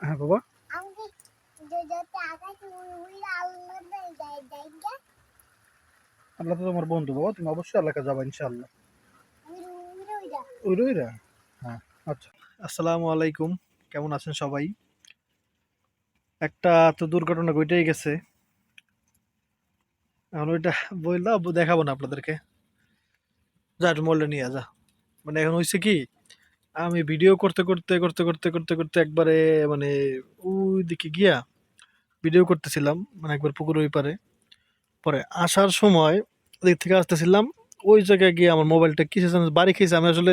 হ্যাঁ বাবা। আল্লাহ তো তোমার বন্ধু বাবা। তুমি অবশ্যই আল্লাহকে যাবা ইনশাআল্লাহ। রইরা? হ্যাঁ আচ্ছা। আসসালামু আলাইকুম। কেমন আছেন সবাই? একটা তো দুর্ঘটনা ঘটেই গেছে। এখন ওইটা বললাম দেখাবো না আপনাদেরকে। যা মোবাইলটা নিয়ে যা। মানে এখন হয়েছে কি আমি ভিডিও করতে করতে করতে করতে করতে করতে একবারে মানে ওই দিকে গিয়া ভিডিও করতেছিলাম মানে একবার পুকুর ওই পারে। পরে আসার সময় ওদিক থেকে আসতেছিলাম, ওই জায়গায় গিয়ে আমার মোবাইলটা কিসে বাড়ি খেয়েছে, আমি আসলে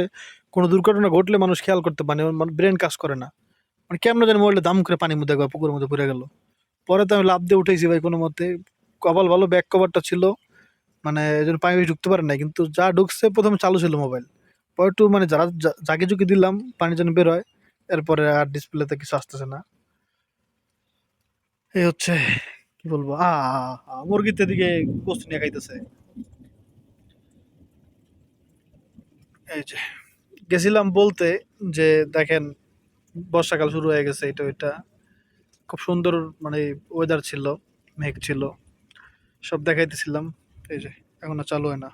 কোনো দুর্ঘটনা ঘটলে মানুষ খেয়াল করতে পারে মানে ব্রেন কাজ করে না। মানে কেমন জানি মোবাইলটা দাম করে পানির মধ্যে একবার পুকুরের মধ্যে পড়ে গেল। পরে তো আমি লাভ দিয়ে উঠেছি ভাই কোনো মতে, কপাল ভালো ব্যাক কভারটা ছিল মানে এই জন্য পানি ঢুকতে পারে না কিন্তু যা ঢুকছে প্রথমে চালু ছিল মোবাইল পরে একটু মানে যারা জাকি জুকি দিলাম, পানি যেন বের হয়। এরপরে আর ডিসপ্লেতে কিছু আসতেছে না। এই হচ্ছে, কি বলব? আ মুরগিতে দিকে গোস্ত নিয়ে খাইতেছে। এই যে, গেছিলাম বলতে যে, দেখেন, বর্ষাকাল শুরু হয়ে গেছে, এটা ওইটা। খুব সুন্দর মানে ওয়েদার ছিল, মেঘ ছিল। সব দেখাইতেছিলাম। এই যে, এখনও চালু হয় না।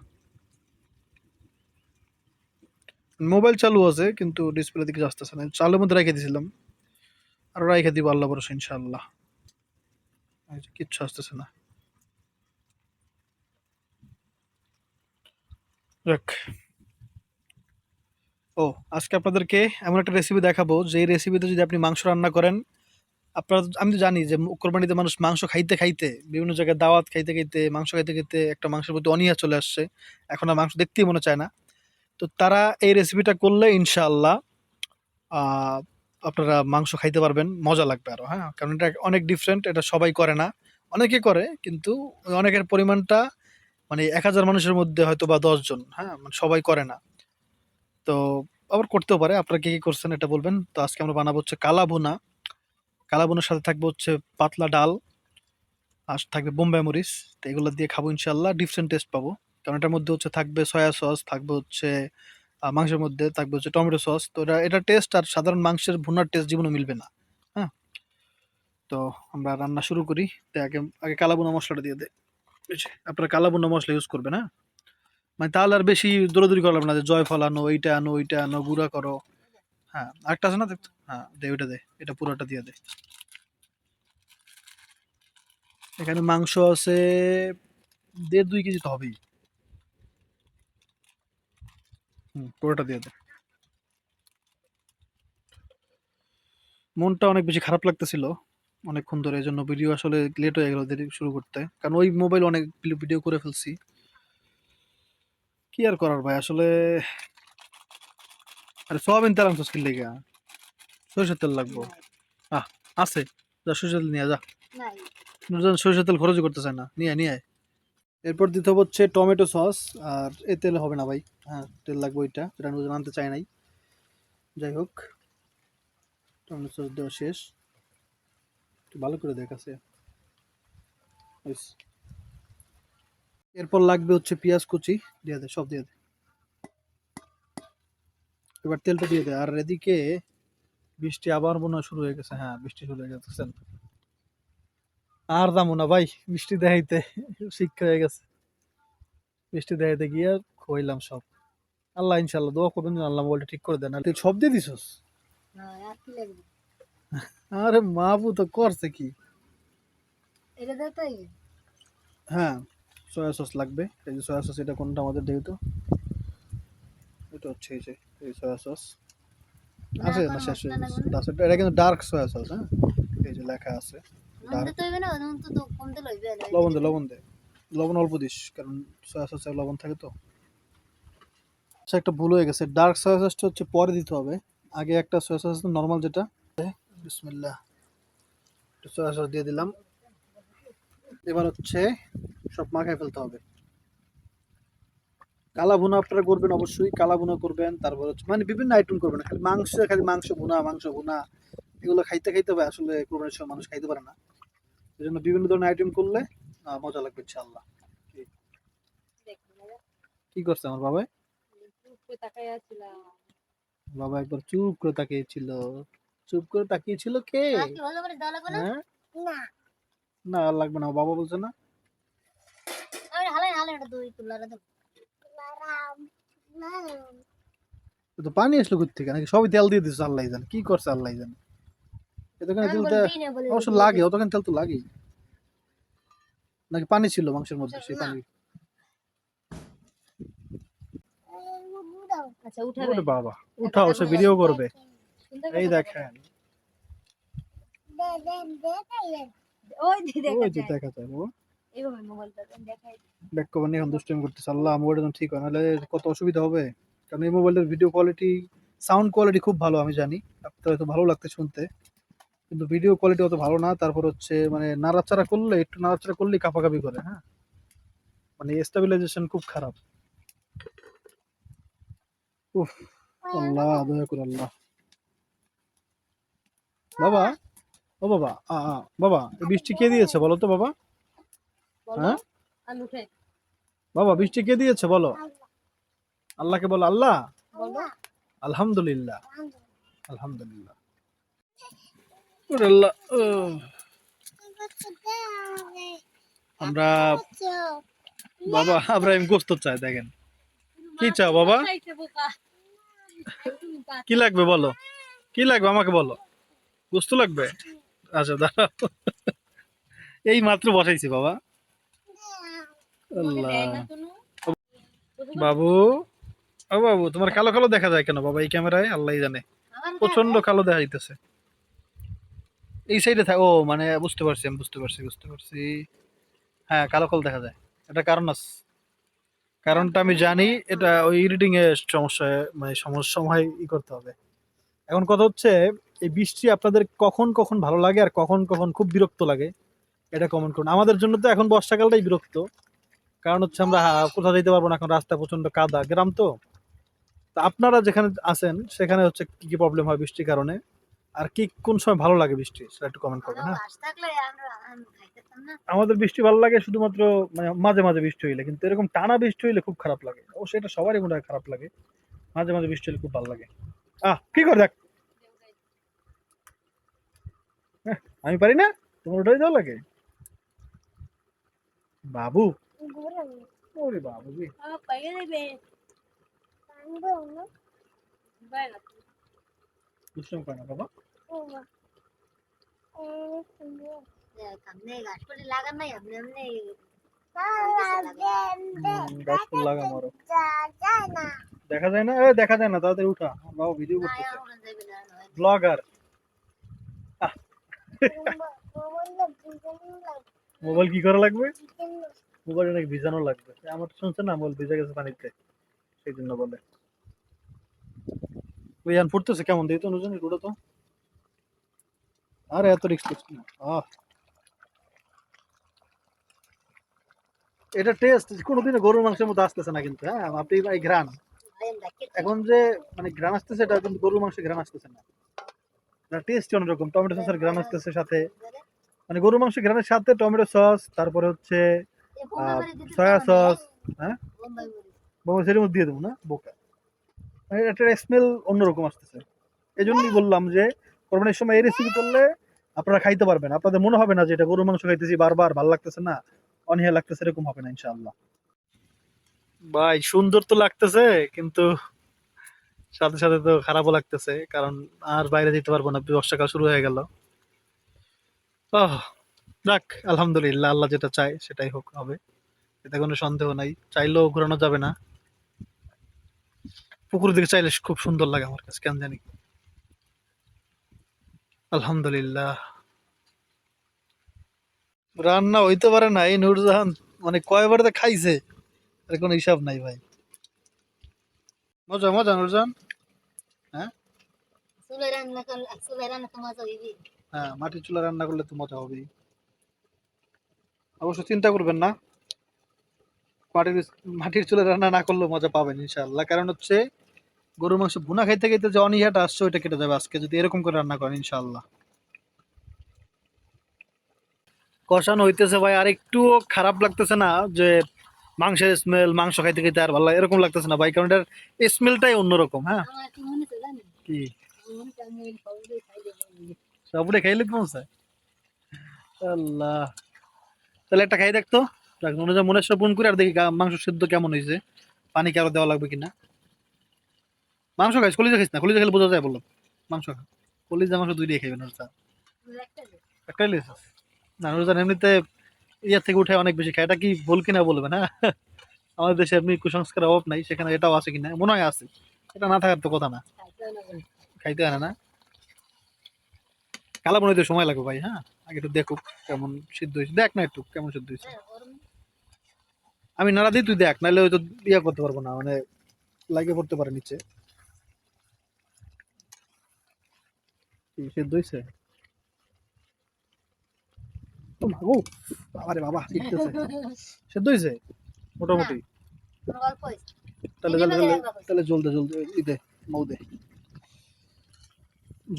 মোবাইল চালু আছে, কিন্তু ডিসপ্লে দিকে আসতেছে না। চালুর মধ্যে রেখে দিয়েছিলাম আর রেখে দিব আল্লাহ ভরসা ইনশাল্লাহ কিচ্ছু আসতেছে না। ও, আজকে আপনাদেরকে এমন একটা রেসিপি দেখাবো যে রেসিপিতে যদি আপনি মাংস রান্না করেন, আপনারা আমি তো জানি যে কোরবানিতে মানুষ মাংস খাইতে খাইতে, বিভিন্ন জায়গায় দাওয়াত খাইতে খাইতে, মাংস খাইতে খাইতে একটা মাংসের প্রতি অনীহা চলে আসছে। এখন আর মাংস দেখতেই মনে চায় না। তো তারা এই রেসিপিটা করলে ইনশাআল্লাহ আপনারা মাংস খাইতে পারবেন, মজা লাগবে আরও হ্যাঁ? কারণ এটা অনেক ডিফারেন্ট এটা সবাই করে না। অনেকে করে, কিন্তু অনেকের পরিমাণটা মানে এক হাজার মানুষের মধ্যে হয়তো বা দশজন হ্যাঁ? মানে সবাই করে না। তো আবার করতেও পারে, আপনারা কী কী করছেন এটা বলবেন। তো আজকে আমরা বানাবো হচ্ছে কালা ভুনা কালা ভুনার সাথে থাকবে হচ্ছে পাতলা ডাল, আর থাকবে বোম্বাই মরিচ। তো এগুলো দিয়ে খাব ইনশাল্লাহ ডিফারেন্ট টেস্ট পাবো। কারণ এটার মধ্যে হচ্ছে থাকবে সয়া সস থাকবে হচ্ছে মাংসের মধ্যে থাকবে হচ্ছে টমেটো সস তো এটা এটা টেস্ট আর সাধারণ মাংসের ভুনার টেস্ট জীবনে মিলবে না হ্যাঁ? তো আমরা রান্না শুরু করি। তো আগে আগে কালা ভুনা মশলাটা দিয়ে দেয় আপনারা কালা ভুনা মশলা ইউজ করবেন হ্যাঁ? মানে তাহলে আর বেশি দৌড়াদৌড়ি করলাম না যে জয় ফল আনো এইটা আনো, ওইটা আনো, গুঁড়া করো হ্যাঁ? আরেকটা আছে না দেখতো হ্যাঁ দে, ওইটা দে, এটা পুরোটা দিয়ে দে। এখানে মাংস আছে, দেড় দুই কেজি তো হবেই হুম পুরোটা দিয়ে মনটা অনেক বেশি খারাপ লাগতেছিল অনেকক্ষণ ধরে এই জন্য ভিডিও আসলে লেট হয়ে গেল দেরি শুরু করতে। কারণ ওই মোবাইল অনেক ভিডিও করে ফেলছি। কি আর করার ভাই আসলে আরে সোয়াবিন তেল আনছিস কি লেগে? সরিষার তেল লাগবো। আহ আছে। যা সরিষার তেল নিয়ে যা। সরিষার তেল খরচ করতে চায় না। নিয়ে নিয়ে আয়। এরপর দিতে হবে হচ্ছে টমেটো সস, আর এ তেল হবে না ভাই। হ্যাঁ তেল লাগবে ওইটা, যেটা নুরজান আনতে চাই নাই। যাই হোক, টমেটো সস দেওয়া শেষ। একটু ভালো করে দেখ আছে। এরপর লাগবে হচ্ছে পেঁয়াজ কুচি, দিয়ে দে, সব দিয়ে দে। এবার তেলটা দিয়ে দে। আর এদিকে বৃষ্টি আবার হয় শুরু হয়ে গেছে। হ্যাঁ বৃষ্টি শুরু হয়ে গেছে। আর দামো না ভাই। বৃষ্টি দেখাইতে শিক্ষা হয়ে গেছে। বৃষ্টি দেখাইতে গিয়ে খইলাম সব। আল্লাহ ইনশাল্লাহ দোয়া করবেন আল্লাহ মোবাইলটা ঠিক করে দেন। আর তুই সব দিয়ে দিছস? না আর আরে মাবু তো করছে কি? হ্যাঁ সয়া সস লাগবে। এই যে সয়া সস এটা কোনটা আমাদের দেই তো? এটা হচ্ছে এই যে এই সয়া সস আছে না শেষ এটা কিন্তু ডার্ক সয়া সস হ্যাঁ? এই যে লেখা আছে। লবণ দে লবণ দে লবণ অল্প দিস কারণ সয়া সসে লবণ থাকে তো। আচ্ছা একটা ভুল হয়ে গেছে। ডার্ক সয়া সসটা হচ্ছে পরে দিতে হবে। আগে একটা সয়া সস নর্মাল যেটা। বিসমিল্লাহ। সয়া সস দিয়ে দিলাম। এবার হচ্ছে সব মাখায় ফেলতে হবে। কালা ভুনা আপনারা করবেন অবশ্যই। কালা ভুনা করবেন তারপর হচ্ছে মানে বিভিন্ন আইটেম করবেন। খালি মাংস খালি মাংস ভুনা মাংস ভুনা। এগুলো খাইতে খাইতে হবে আসলে কোরবানির সময় মানুষ খাইতে পারে না। এই জন্য বিভিন্ন ধরনের আইটেম করলে মজা লাগবে ইনশাআল্লাহ। কি? করছে আমার বাবা? বাবা একবার চুপ করে তাকিয়েছিল। চুপ করে তাকিয়ে ছিল কে? কি ভালো করে দাও লাগবে না? হ্যাঁ? না। না আর লাগবে না বাবা বলছে না। আমি হালাই হালাই এটা দুই তুলারা দাও তুলারাম না তো পানি আসলো কোথা থেকে? নাকি সবই তেল দিয়ে দিচ্ছে আল্লাহ জানে। কি করছে আল্লাহ জানে। এতখানে তেল অবশ্য লাগে অতখানি তেল তো লাগেই। নাকি পানি ছিল মাংসের মধ্যে সেই পানি? আচ্ছা উঠাবে। বাবা উঠাও সে ভিডিও করবে। এই দেখেন। হয় কত অসুবিধা হবে। কারণ এই মোবাইলের ভিডিও কোয়ালিটি সাউন্ড কোয়ালিটি খুব ভালো আমি জানি। আপনার ভালো লাগতে শুনতে। কিন্তু ভিডিও কোয়ালিটি অত ভালো না। তারপর হচ্ছে মানে নাড়াচাড়া করলে একটু নাড়াচাড়া করলেই কাঁপাকাপি করে হ্যাঁ? মানে স্টেবিলাইজেশন খুব খারাপ। উফ আল্লাহ দয়া করে আল্লাহ। বাবা ও বাবা আ আ বাবা বৃষ্টি কে দিয়েছে বলো তো বাবা? হ্যাঁ? বাবা বৃষ্টি কে দিয়েছে বলো? আল্লাহকে বলো আল্লাহ? আলহামদুলিল্লাহ। আলহামদুলিল্লাহ। আমরা বাবা আমরা এম গোস্ত চাই দেখেন। কি চাও বাবা? কি লাগবে বলো? কি লাগবে আমাকে বলো? গোস্ত লাগবে? আচ্ছা দাঁড়াও। এই মাত্র বসাইছি বাবা। আল্লাহ। বাবু ও বাবু তোমার কালো কালো দেখা যায় কেন বাবা এই ক্যামেরায়? আল্লাহ জানে। প্রচণ্ড কালো দেখা যাইতেছে। এই সাইডে থাক ও মানে বুঝতে পারছি, আমি বুঝতে পারছি বুঝতে পারছি। হ্যাঁ কালো কল দেখা যায়। এটা কারণ আছে। কারণটা আমি জানি, এটা ওই রিডিং এর সমস্যা মানে সমস্যা সময় ই করতে হবে। এখন কথা হচ্ছে, এই বৃষ্টি আপনাদের কখন কখন ভালো লাগে আর কখন কখন খুব বিরক্ত লাগে, এটা কমেন্ট করুন। আমাদের জন্য তো এখন বর্ষাকালটাই বিরক্ত। কারণ হচ্ছে আমরা কোথাও যেতে পারব না, এখন রাস্তা প্রচণ্ড কাদা, গ্রাম তা। আপনারা যেখানে আছেন, সেখানে হচ্ছে কি কি প্রবলেম হয় বৃষ্টির কারণে? আর কি কোন সময় ভালো লাগে বৃষ্টি? সেটা একটু কমেন্ট করবেন হ্যাঁ? না? আমাদের বৃষ্টি ভালো লাগে শুধুমাত্র মানে মাঝে মাঝে বৃষ্টি হইলে কিন্তু এরকম টানা বৃষ্টি হইলে খুব খারাপ লাগে। অবশ্যই এটা সবারই মনে হয় খারাপ লাগে। মাঝে মাঝে বৃষ্টি হলে খুব ভালো লাগে। আহ কি কর দেখ? হ্যাঁ, আমি পারি না? তোমার ওটাই দেওয়া লাগে? বাবু? ওরে বাবু রে। আমার পাইয়ে দেবে বাইরে দুষ্টামি করে না বাবা? দেখা যায় না? দেখা যায় না তাড়াতাড়ি উঠা। বাবা ভিডিও করতেছে। ব্লগার মোবাইল কি করা লাগবে? মোবাইল অনেক ভিজানো লাগবে? আমার শুনছে না মোবাইল ভিজে গেছে পানিতে। সেই জন্য বলে। ওই আন পড়তেছে কেমন? দিই তো নুজন তো। আরে এত রিক্স করছি না। আহ। এটা টেস্ট কোনোদিনও গরুর মাংসের মতো আসতেছে না কিন্তু হ্যাঁ? আপনি এই ঘ্রাণ। এখন যে মানে ঘ্রাণ আসতেছে এটা কিন্তু গরুর মাংসের ঘ্রাণ আসতেছে না। টেস্ট অন্যরকম। টমেটো সসের ঘ্রাণ আসতেছে সাথে। মানে গরুর মাংসের ঘ্রাণের সাথে টমেটো সস তারপরে হচ্ছে সয়া সস হ্যাঁ? দিয়ে দেবো না? বোকা। মানে স্মেল অন্যরকম আসতেছে। এই জন্যই বললাম যে, কোরবানির সময় এই রেসিপি করলে আপনারা খাইতে পারবেন। আপনাদের মনে হবে না যে এটা গরুর মাংস খাইতেছি, বারবার লাগতেছে না লাগতেছে, এরকম হবে না, ইনশাআল্লাহ। ভাই, সুন্দর তো লাগতেছে, কিন্তু সাথে সাথে তো খারাপও লাগতেছে, কারণ আর বাইরে যেতে পারব না বর্ষাকাল শুরু হয়ে গেল। যাক, আলহামদুলিল্লাহ, আল্লাহ যেটা চায় সেটাই হোক, হবে। এতে কোনো সন্দেহ নাই। চাইলেও ঘোরানো যাবে না। পুকুর দিকে চাইলে খুব সুন্দর লাগে আমার কাছে কেন জানি। আলহামদুলিল্লাহ। রান্না হইতে পারে না এই নুরজাহান মানে কয়বার তো খাইছে আর কোনো হিসাব নাই ভাই। মজা মজা নুরজাহান? হইবি। হ্যাঁ মাটির চুলা রান্না করলে তো মজা হবেই। অবশ্য চিন্তা করবেন না। মাটির মাটির চুলা রান্না না করলেও মজা পাবেন, ইনশাআল্লাহ। কারণ হচ্ছে গরুর মাংস ভুনা খাইতে খাইতে যে অনীহাটা আসছে, ওইটা কেটে যাবে আজকে, যদি এরকম করে রান্না করেন, ইনশাআল্লাহ। কষানো হইতেছে ভাই, আর একটুও খারাপ লাগতেছে না যে মাংসের স্মেল মাংস খাইতে খাইতে আর ভালো এরকম লাগতেছে না ভাই, কারণ এটার স্মেলটাই অন্যরকম হ্যাঁ? কি? সাপুরে খাইলে পৌঁছায়? আল্লাহ। তাহলে একটা খাই দেখতো দেখ মনে হয় করে আর দেখি মাংস সিদ্ধ কেমন হয়েছে পানি দেওয়া লাগবে কিনা? মাংস কলিজা না? কলিজা খেলে বোঝা যায় বললাম মাংস কলিজা, মাংস দুই দিয়ে না এমনিতে ইয়ার থেকে উঠে অনেক বেশি খায়। এটা কি ভুল কিনা আমাদের দেশে এমনি কুসংস্কার অভাব নাই, সেখানে এটাও আছে কিনা? মনে হয় আছে। এটা না থাকার তো কথা না। খাইতে আনে না। কালা বানাইতে সময় লাগবে ভাই হ্যাঁ? আগে একটু দেখুক কেমন সিদ্ধ হয়েছে দেখ না একটু কেমন সিদ্ধ হয়েছে আমি নাড়া দিই তুই দেখ, নাহলে হয়তো ইয়া করতে পারব না মানে লাগে পড়তে পারে নিচে। সিদ্ধ হয়েছে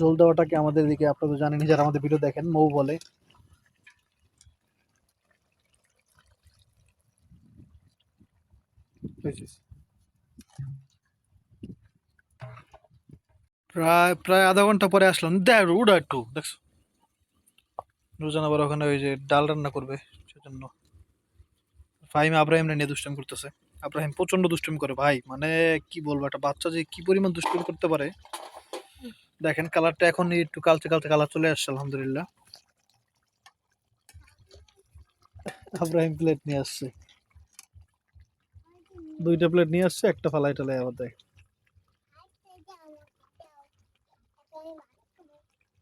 জল দেওয়াটাকে আমাদের দিকে আপনারা জানেন যারা আমাদের ভিডিও দেখেন, মৌ বলে। বুঝেছিস? প্রায় প্রায় আধা ঘণ্টা পরে আসলাম। দেখ উড়া একটু দেখছ রোজান আবার ওখানে ওই যে ডাল রান্না করবে, সেজন্য। ফাহিম আব্রাহিম নিয়ে দুষ্টামি করতেছে। আব্রাহিম প্রচণ্ড দুষ্টুমি করে, ভাই। মানে কি বলব, একটা বাচ্চা যে কি পরিমাণ দুষ্টুমি করতে পারে। দেখেন কালারটা এখন একটু কালচে কালচে কালার চলে আসছে, আলহামদুলিল্লাহ। আব্রাহিম প্লেট নিয়ে আসছে। দুইটা প্লেট নিয়ে আসছে একটা ফালাই টালাই আবার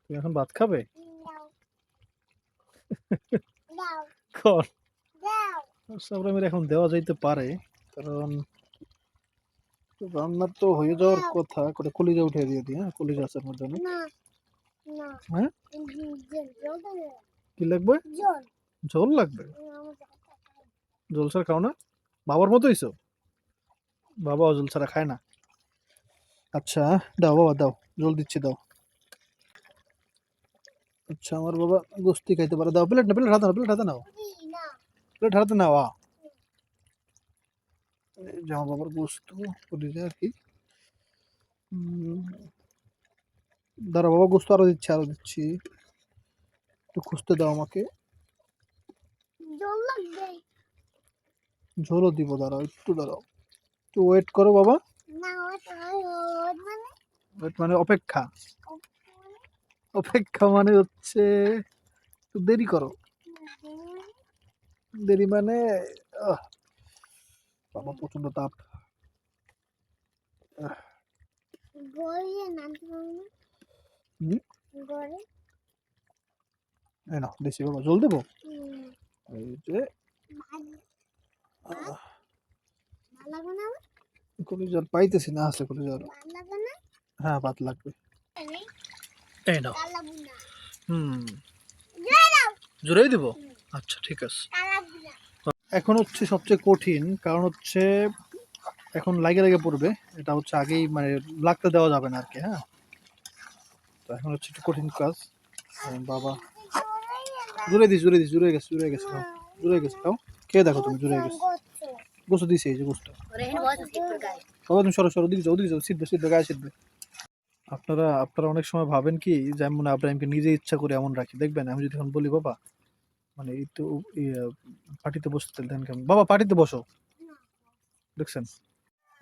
তুমি এখন ভাত খাবে? এখন দেওয়া যাইতে পারে কারণ রান্নার তো হয়ে যাওয়ার কথা করে কলিজা উঠে দিয়ে দিই হ্যাঁ? কলিজা আছে মধ্যে না হ্যাঁ? কি লাগবে? ঝোল লাগবে? ঝোল ছাড়া খাও না। বাবার মতো হইছো বাবা ঝোল ছাড়া খায় না। আচ্ছা দাও বাবা দাও। জল দিচ্ছি দাও। আচ্ছা আমার বাবা গোস্তি খাইতে পারে। দাও প্লেট না প্লেট হাতে নাও প্লেট হাতে নাও। প্লেট হাতে নাও আ। এই যে বাবার গোস্ত কলিজা আর কি। দাঁড়া বাবা গোস্ত আরও দিচ্ছি আরও দিচ্ছি। একটু খুঁজতে দাও আমাকে। ঝোলও দিব দাঁড়াও একটু দাঁড়াও। একটু ওয়েট করো বাবা। ওয়েট মানে? অপেক্ষা। অপেক্ষা মানে? হচ্ছে একটু দেরি করো। দেরি মানে বাবা প্রচণ্ড তাপ? না বেশি বাবা জল দেবো? এই যে। আহ, কলিজার পাইতেছি না আসলে কলিজার। হ্যাঁ ভাত লাগবে। এই নাও। হুম। জোরেই দিব? আচ্ছা ঠিক আছে। এখন হচ্ছে সবচেয়ে কঠিন কারণ হচ্ছে এখন লাগে লাগে পড়বে। এটা হচ্ছে আগেই মানে লাগতে দেওয়া যাবে না আর কি হ্যাঁ। তো এখন হচ্ছে একটু কঠিন কাজ। বাবা। জুড়ে দিস জুড়ে দিস জুড়ে গেছে জুড়ে গেছে জুড়ে গেছে খাও। খেয়ে দেখো তুমি জুড়ে গেছে। গোস্ত দিছি এই যে গোস্ত। বাবা তুমি সরো সরো দিকে যাও দিকে যাও সিদ্ধ সিদ্ধ গায়ে সিদ্ধ। আপনারা আপনারা অনেক সময় ভাবেন কি যে আমি মনে আব্রাহিমকে নিজে ইচ্ছা করে এমন রাখি। দেখবেন আমি যদি এখন বলি বাবা মানে এই তো পার্টিতে বসতে দেখেন কেমন? বাবা পার্টিতে বসো। দেখছেন?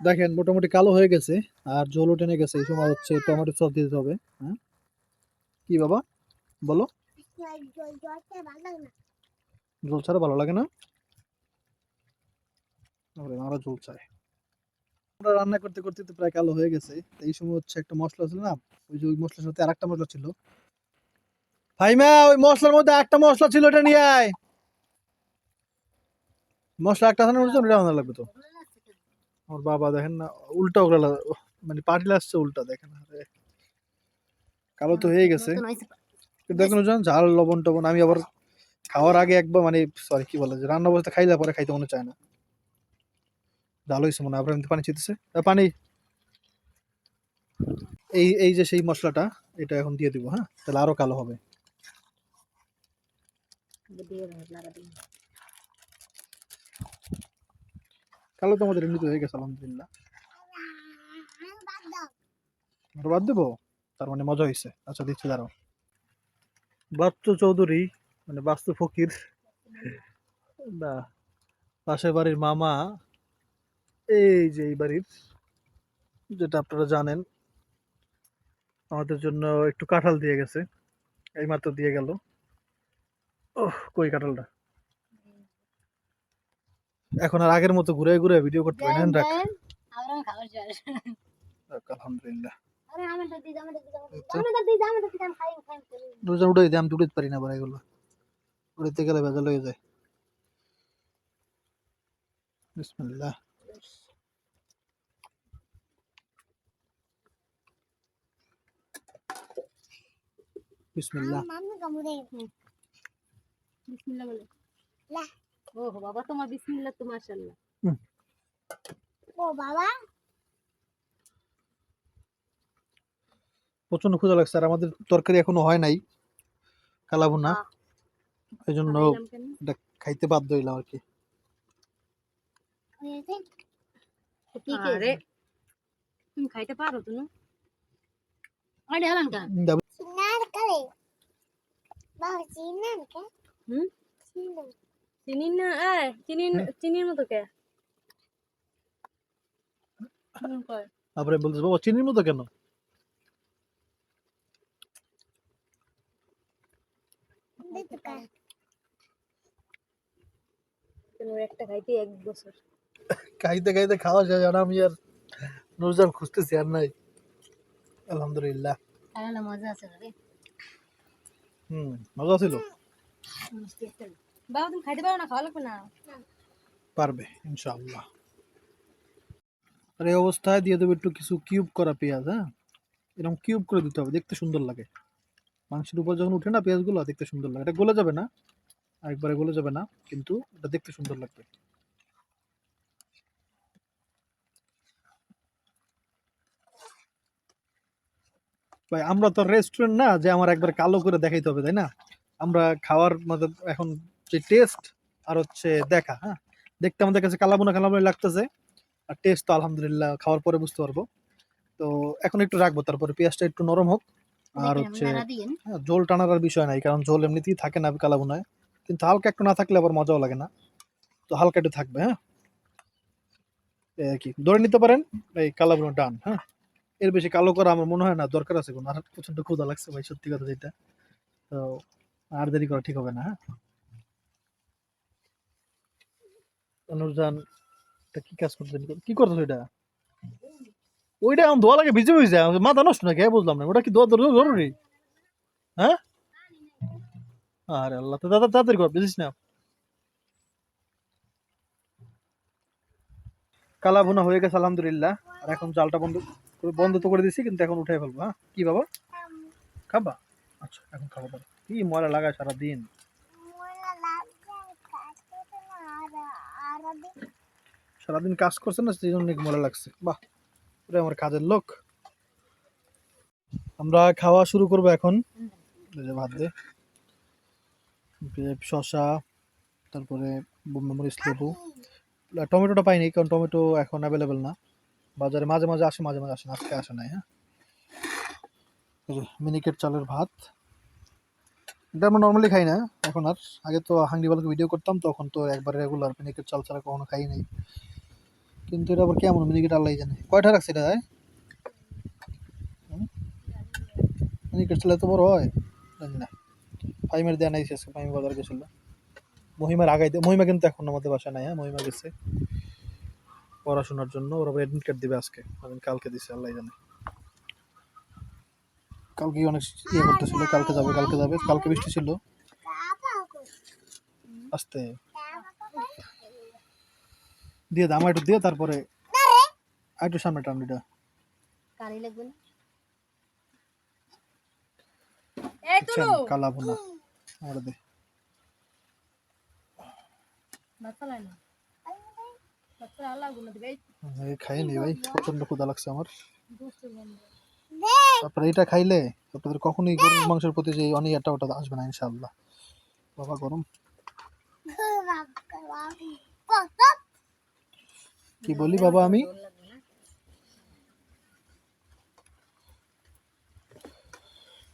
দেখেন মোটামুটি কালো হয়ে গেছে আর জলও টেনে গেছে। এই সময় হচ্ছে টমেটো সস দিতে হবে হ্যাঁ? কি বাবা? বলো। জল ছাড়া ভালো লাগে না? আরে আমরা চাই। আমরা রান্না করতে করতে তো প্রায় কালো হয়ে গেছে। এই সময় হচ্ছে একটা মশলা ছিল না, ওই যে মশলার সাথে আরেকটা মশলা ছিল। ভাইমা, ওই মশলার মধ্যে একটা মশলা ছিল এটা নিয়ে আয়। মশলা একটা আছে না ওটা ওটা লাগবে তো। আমার বাবা দেখেন না, উল্টা ওগুলা মানে পাটিল আসছে উল্টা, দেখেন কালো তো হয়ে গেছে। দেখুন, ওজন, ঝাল লবণ টবণ আমি আবার খাওয়ার আগে একবার মানে সরি কি বলে রান্না অবস্থা খাইলে পরে খাইতে মনে চায় না। ডাল হয়েছে মনে আবার পানি চিতেছে পানি। এই এই যে সেই মশলাটা, এটা এখন দিয়ে দিব হ্যাঁ? তাহলে আরও কালো হবে। কালো তো আমাদের এমনিতে হয়ে গেছে, আলহামদুলিল্লাহ। বাদ দেবো? তার মানে মজা হয়েছে আচ্ছা দিচ্ছি, দাঁড়াও। বাচ্চু চৌধুরী মানে বাস্তু ফকির না পাশের বাড়ির মামা এই যে এই বাড়ির যেটা আপনারা জানেন আমাদের জন্য একটু কাঁঠাল দিয়ে গেছে এই মাত্র দিয়ে গেল। ওহ কই কাঁঠালটা? এখন আর আগের মতো ঘুরে ঘুরে ভিডিও করতে পারি না রাখ। আলহামদুলিল্লাহ। দুজন উঠে আমি উঠতে পারি না এগুলো। উড়িতে গেলে ভেজাল হয়ে যায়। বিসমিল্লাহ। বিসমিল্লাহ। বিসমিল্লাহ বলে। বাবা তোমার বিসমিল্লাহ তো মাশাআল্লাহ। ও বাবা। প্রচণ্ড ক্ষুধা লাগছে আর আমাদের তরকারি এখনও হয় নাই কালাভুনা। আহ। এই জন্য এটা খাইতে বাধ্য হইলাম আর কি। আরে তুমি খাইতে পারো তুমি আরে বাবা হুম চিনি না এ চিনি চিনির মতো কে। তারপরে বলতেছে বাবা চিনির মতো কেন একটা খাইতে এক বছর খাইতে খাইতে খাওয়া যায় আর আমি আর নুরজান খুঁজতেছি আর নাই আলহামদুলিল্লাহ তাহলে মজা আছে রে হুম মজা ছিল? বাবা তুমি খাইতে পারো না? খাওয়া লাগবে না? পারবে ইনশাআল্লাহ। আর এই অবস্থায় দিয়ে দেবো একটু কিছু কিউব করা পেঁয়াজ হ্যাঁ? এরকম কিউব করে দিতে হবে দেখতে সুন্দর লাগে। মাংসের উপর যখন উঠে না পেঁয়াজগুলো দেখতে সুন্দর লাগে। এটা গলে যাবে না একবারে গলে যাবে না কিন্তু এটা দেখতে সুন্দর লাগবে। ভাই আমরা তো রেস্টুরেন্ট না যে আমার একবার কালো করে দেখাইতে হবে তাই না? আমরা খাওয়ার মধ্যে এখন যে টেস্ট আর হচ্ছে দেখা হ্যাঁ? দেখতে আমাদের কাছে কালাবোনা কালাবোনা লাগতেছে। আর টেস্ট তো আলহামদুলিল্লাহ খাওয়ার পরে বুঝতে পারব। তো এখন একটু রাখব তারপরে পেঁয়াজটা একটু নরম হোক। আর হচ্ছে হ্যাঁ, ঝোল টানার আর বিষয় নাই কারণ ঝোল এমনিতেই থাকে না কালাবোনায়। কিন্তু হালকা একটু না থাকলে আবার মজাও লাগে না। তো হালকা একটু থাকবে হ্যাঁ? কি ধরে নিতে পারেন এই কালাবোনা ডান হ্যাঁ? এর বেশি কালো করা আমার মনে হয় না দরকার আছে কোনো। আর প্রচণ্ড ক্ষুধা লাগছে ভাই সত্যি কথা যেটা। তো আর দেরি করা ঠিক হবে না হ্যাঁ? অনুরজান কি কাজ কি ওইটা? লাগে ভিজে ভিজে মাথা নষ্ট নাকি? হ্যাঁ, বুঝলাম না ওটা কি জরুরি? হ্যাঁ? আরে আল্লাহ তো দাদা তাড়াতাড়ি কর বুঝিস না। কালা ভুনা হয়ে গেছে আলহামদুলিল্লাহ। আর এখন জালটা বন্ধ বন্ধ তো করে দিছি কিন্তু এখন উঠে ফেলব হ্যাঁ? কি বাবা? খাবা। আচ্ছা এখন খাব বাবা কি ময়লা লাগায় সারাদিন? সারাদিন কাজ করছে না সেই জন্য মনে লাগছে। বাহ ওরে আমার কাজের লোক। আমরা খাওয়া শুরু করব এখন। ভাত দিয়ে শসা তারপরে বোম্বে মরিচ লেবু। টমেটোটা পাইনি কারণ টমেটো এখন অ্যাভেলেবেল না। বাজারে মাঝে মাঝে আসে, মাঝে মাঝে আসে না, আজকে আসে নাই হ্যাঁ? মিনিকেট চালের ভাত। এটা আমরা নর্মালি খাই না, এখন আর। আগে তো হাঙ্গিওয়ালাকে ভিডিও করতাম, তখন তো একবার রেগুলার মিনিকেট চাল ছাড়া কখনো খাই নাই। কিন্তু এটা আবার কেমন, মিনিকেট আল্লাহ জানে। কয়টা রাখছে এটা হ্যাঁ? মিনিকেট চাল এত বড় হয়? জানি না। ফাইমের দেয়া নাই শেষ ফাইম বাজার গেছিল। মহিমার আগাই মহিমা কিন্তু এখন আমাদের বাসা নাই হ্যাঁ? মহিমা গেছে। পড়াশোনার জন্য ওরা অ্যাডমিট কার্ড দিবে আজকে। আমি কালকে দিছে আল্লাহ জানে। কালকে অনেক ইয়ে করতেছিল কালকে যাবে কালকে যাবে। কালকে বৃষ্টি ছিল। আসতে। দিয়ে দাম একটু দিয়ে তারপরে একটু সামনে টান এটা কারি লাগবে না। এই তুলু। কালা ভুনা আমরা দে। বাচ্চা লাই না বাচ্চা আল্লাহগুলো দিবে এই এই খাইনি ভাই প্রচণ্ড ক্ষুধা লাগছে আমার। তারপরে এটা খাইলে আপনাদের কখনোই গরুর মাংসের প্রতি যে অনিয়াটা ওটা আসবে না ইনশাআল্লাহ। বাবা গরম। কি বলি বাবা আমি?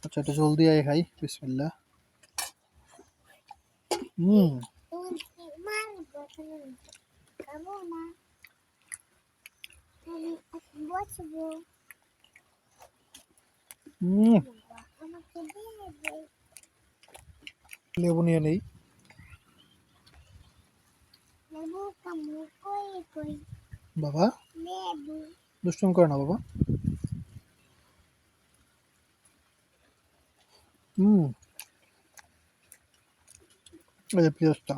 আচ্ছা এটা জলদি আয় খাই বিসমিল্লাহ। হুম। তুলসী মার বসবো খাব না আমি বসবো হুম আমাকে দিয়ে দে লেবু নিয়ে নেই লেবু কামু কই কই বাবা লেবু দুষ্টুম করে না বাবা হুম এই যে পেঁয়াজটা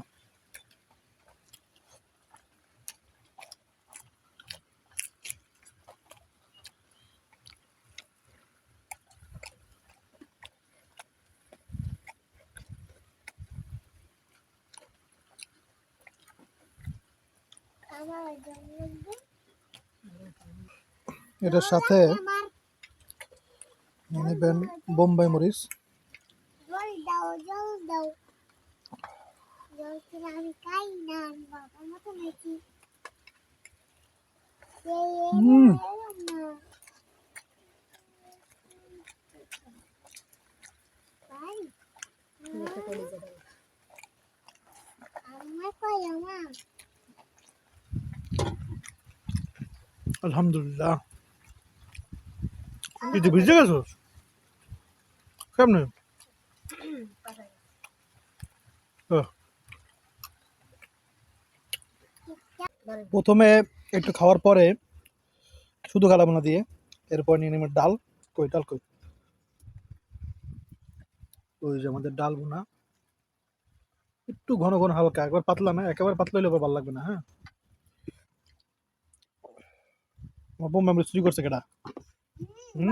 এটার সাথে নেবেন বোম্বাই মরিচ। জল দাও জল দাও জল ছাড়া আমি খাই না বাবার মতো নাকি হুম। ভাই আমার কই আমার আলহামদুলিল্লাহ। তুই ভিজে গেছোস কেমনে? প্রথমে একটু খাওয়ার পরে শুধু গালা বোনা দিয়ে, এরপর নিয়ে নেবেন ডাল। কই ডাল কই? ওই যে আমাদের ডাল বোনা একটু ঘন ঘন হালকা, একবার পাতলা না, একেবারে পাতলা হলে ভালো লাগবে না হ্যাঁ? আমার বোম্বাই মরিচ চুরি করছে কেটা হুম?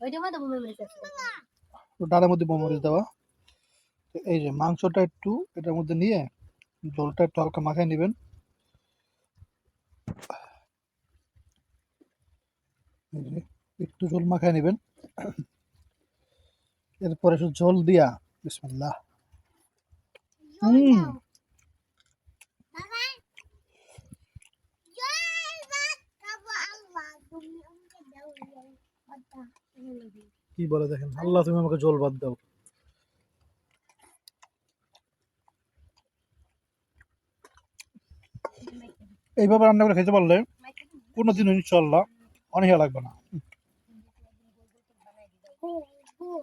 ওইটা মধ্যে বমি ডালের মরিচ দেওয়া। এই যে মাংসটা একটু এটার মধ্যে নিয়ে জলটা একটু হালকা মাখায় নেবেন। একটু জল মাখায় নেবেন। এরপরে শুধু জল দিয়া বিসমিল্লাহ। হুম বাবা জল ভাত খাব আল্লাহ তুমি আমাকে দাও জল ভাতটা কি বলে দেখেন? আল্লাহ, তুমি আমাকে জল বাদ দাও। এইভাবে রান্না করে খেতে পারলে কোনো দিন ইনশাল্লাহ অনেক লাগবে না। হুম হুম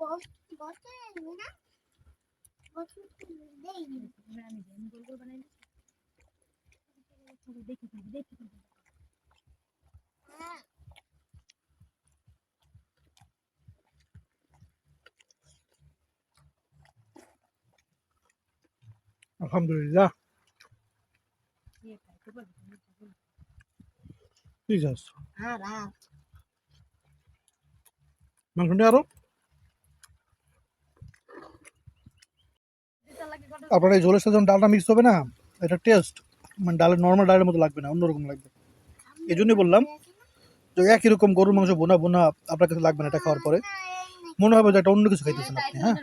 বস বসে না বসে দেই হ্যাঁ আলহামদুলিল্লাহ। ঠিক আছে আর আর মাংস নিয়ে আরও। আপনার এই ঝোলের সাথে যখন ডালটা মিক্স হবে না, এটা টেস্ট মানে ডালের নর্মাল ডালের মতো লাগবে না, অন্যরকম লাগবে। এই জন্যই বললাম যে একই রকম গরুর মাংস বোনা বোনা আপনার কাছে লাগবে না, এটা খাওয়ার পরে। মনে হবে যে একটা অন্য কিছু খাইতেছেন আপনি হ্যাঁ?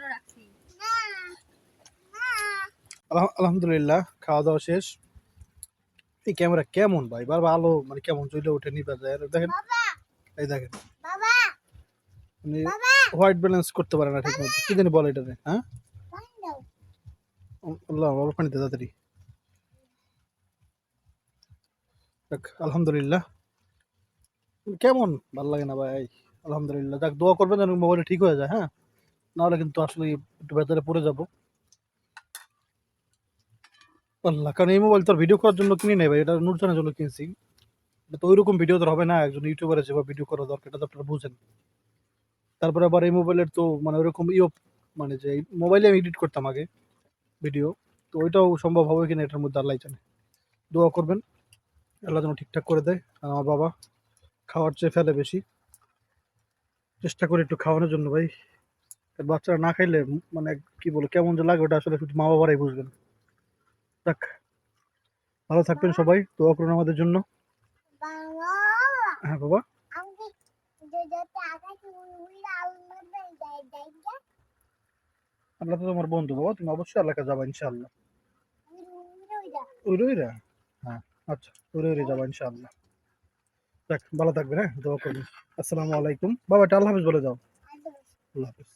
আলহা- আলহামদুলিল্লাহ খাওয়া দাওয়া শেষ। এই ক্যামেরা কেমন ভাই? বারবার আলো মানে কেমন চলে ওঠে নিবে যায় দেখেন, এই দেখেন। মানে হোয়াইট ব্যালেন্স করতে পারে না ঠিক মতো কি জানি বলে এটাতে হ্যাঁ? আল্লাহ আলহামদুলিল্লাহ। কেমন ভালো লাগে না ভাই? আলহামদুলিল্লাহ। যাক, দোয়া করবেন যেন মোবাইলটা ঠিক হয়ে যায় হ্যাঁ? নাহলে কিন্তু আসলে একটু ভেতরে পড়ে যাব। আল্লাহ, কারণ এই মোবাইল তো ভিডিও করার জন্য কিনে নেই ভাই, এটা নুরজানের জন্য কিনছি। তো ওইরকম ভিডিও তো হবে না, একজন ইউটিউবারে যেভাবে ভিডিও করা দরকার, এটা তো আপনারা বুঝেন। তারপরে আবার এই মোবাইলের তো মানে ওইরকম ইও মানে যে মোবাইলে আমি এডিট করতাম আগে ভিডিও তো ওইটাও সম্ভব হবে কিনা এটার মধ্যে আল্লাহ জানে। দোয়া করবেন, আল্লাহ যেন ঠিকঠাক করে দেয় আর আমার বাবা। খাওয়ার চেয়ে ফেলে বেশি চেষ্টা করি একটু খাওয়ানোর জন্য ভাই বাচ্চারা না খাইলে মানে কি বলব কেমন যে লাগে ওটা আসলে মা বাবারাই বুঝবেন যাক ভালো থাকবেন সবাই দোয়া করুন আমাদের জন্য হ্যাঁ বাবা আল্লাহ তো তোমার বন্ধু বাবা তুমি অবশ্যই আল্লাহকে যাবা উড়ে ওই রইরা হ্যাঁ আচ্ছা ওই রইরে যাবা ইনশাআল্লাহ যাক ভালো থাকবেন হ্যাঁ? দোয়া আসসালামু আলাইকুম। বাবা, এটা আল্লাহ হাফিজ বলে যাও আল্লাহ হাফিজ।